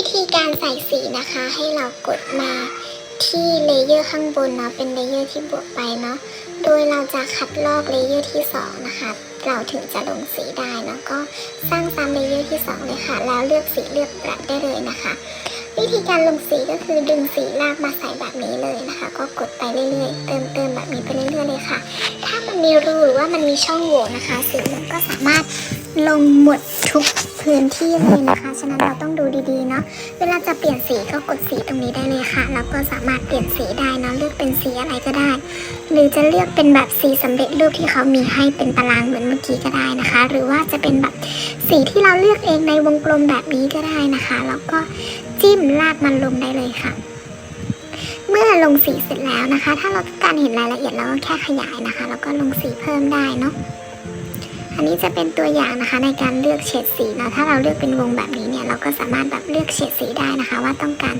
วิธีการใส่สีนะคะ ให้เรากดมาที่เลเยอร์ข้างบนเนาะเป็นเลเยอร์ที่บวกไปเนาะโดยเราจะคัดลอกเลเยอร์ที่สองนะคะ เราถึงจะลงสีได้เนาะก็สร้างตามเลเยอร์ที่สองเลยค่ะ แล้วเลือกสีเลือกประได้เลยนะคะ วิธีการลงสีก็คือดึงสีลากมาใส่แบบนี้เลยนะคะ ก็กดไปเรื่อยๆ เติมเติมแบบนี้ไปเรื่อยๆเลยค่ะ ถ้ามันมีรูหรือว่ามันมีช่องโหว่นะคะสีมันก็สามารถลงหมด ทุกพื้นที่เลยนะคะ ฉะนั้นเราต้องดูดีๆเนาะ เวลาจะเปลี่ยนสีก็กดสีตรงนี้ได้เลยค่ะ แล้วก็สามารถเปลี่ยนสีได้เนาะ เลือกเป็นสีอะไรก็ได้ หรือจะเลือกเป็นแบบสีสำเร็จรูปที่เขามีให้เป็นตารางเหมือนเมื่อกี้ก็ได้นะคะ หรือว่าจะเป็นแบบสีที่เราเลือกเองในวงกลมแบบนี้ก็ได้นะคะ แล้วก็จิ้มลากมันลงได้เลยค่ะเมื่อลงสีเสร็จแล้วนะคะ ถ้าเราต้องการเห็นรายละเอียดเราก็แค่ขยายนะคะ แล้วก็ลงสีเพิ่มได้เนาะ อันนี้จะเป็นตัวอย่างนะคะในการเลือกเฉดสีเนาะถ้าเราเลือกเป็นวงแบบนี้เนี่ยเราก็สามารถแบบเลือกเฉดสีได้นะคะ ว่าต้องการ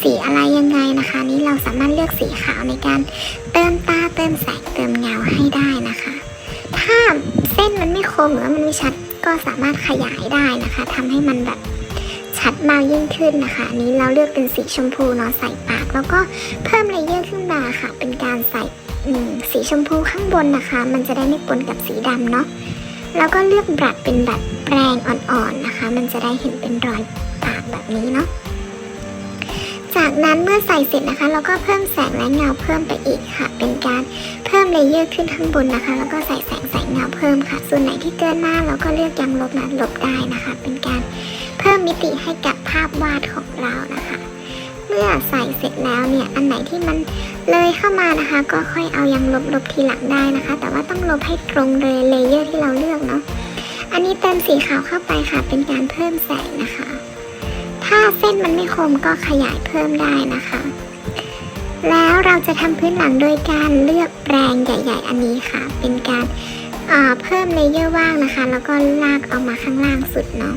สีอะไรยังไงนะคะ นี้เราสามารถเลือกสีขาวในการเติมตาเติมแสงเติมเงาให้ได้นะคะ ถ้าเส้นมันไม่คมหรือมันไม่ชัดก็สามารถขยายได้นะคะทำให้มันแบบชัดมากยิ่งขึ้นนะคะนี้เราเลือกเป็นสีชมพูเนาะใส่ปาก แล้วก็เพิ่มเลเยอร์ขึ้นมาค่ะ เป็นการใส่สีชมพูข้างบนนะคะ มันจะได้ไม่ปนกับสีดำเนาะ แล้วก็เลือกบรัดเป็นแบบแปรงอ่อนๆนะคะ มันจะได้เห็นเป็นรอยปากแบบนี้เนาะจากนั้นเมื่อใส่เสร็จนะคะ เราก็เพิ่มแสงและเงาเพิ่มไปอีกค่ะ เป็นการเพิ่มเลเยอร์ขึ้นข้างบนนะคะ แล้วก็ใส่แสงใส่เงาเพิ่มค่ะ ส่วนไหนที่เกินมากเราก็เลือกยังลบนะลบได้นะคะ เป็นการเพิ่มมิติให้กับภาพวาดของเรานะคะ เมื่อใส่เสร็จแล้วเนี่ยอันไหนที่มัน เลยเข้ามานะคะ ก็ค่อยเอายังลบลบทีหลังได้นะคะ แต่ว่าต้องลบให้ตรงเลยเลเยอร์ที่เราเลือกเนาะอันนี้เติมสีขาวเข้าไปค่ะ เป็นการเพิ่มแสงนะคะ ถ้าเส้นมันไม่คมก็ขยายเพิ่มได้นะคะ แล้วเราจะทำพื้นหลังโดยการเลือกแปรงใหญ่ ๆ อันนี้ค่ะ เป็นการเอ่อเพิ่มเลเยอร์ว่างนะคะ แล้วก็ลากออกมาข้างล่างสุดเนาะ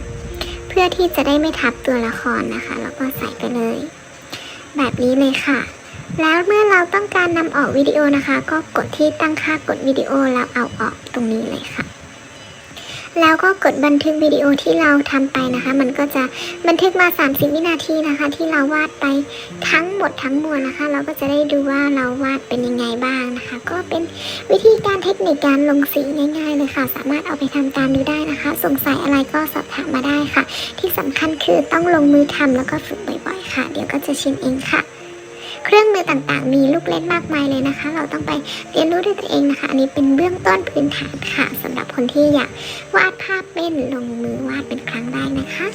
เพื่อที่จะได้ไม่ทับตัวละครนะคะ แล้วก็ใส่ไปเลย แบบนี้เลยค่ะ แล้วเมื่อเราต้องการนำออกวิดีโอนะคะ ก็กดที่ตั้งค่ากดวิดีโอแล้วเอาออกตรงนี้เลยค่ะ แล้วก็กดบันทึกวิดีโอที่เราทำไปนะคะ มันก็จะบันทึกมา 30 วินาทีนะคะ ที่เราวาดไปทั้งหมดทั้งมวลนะคะ เราก็จะได้ดูว่าเราวาดเป็นยังไงบ้างนะคะ ก็เป็นวิธีการเทคนิคการลงสีง่ายๆเลยค่ะ สามารถเอาไปทำตามดูได้นะคะ สงสัยอะไรก็สอบถามมาได้ค่ะ ที่สำคัญคือต้องลงมือทำแล้วก็ฝึกบ่อยๆ ค่ะ เดี๋ยวก็จะชินเองค่ะ เครื่องมือต่างๆ มีลูกเล่นมากมายเลยนะคะ เราต้องไปเรียนรู้ด้วยตัวเองนะคะ อันนี้เป็นเบื้องต้นพื้นฐานค่ะสำหรับคนที่อยากวาดภาพเป็นลงมือวาดเป็นครั้งแรกนะคะ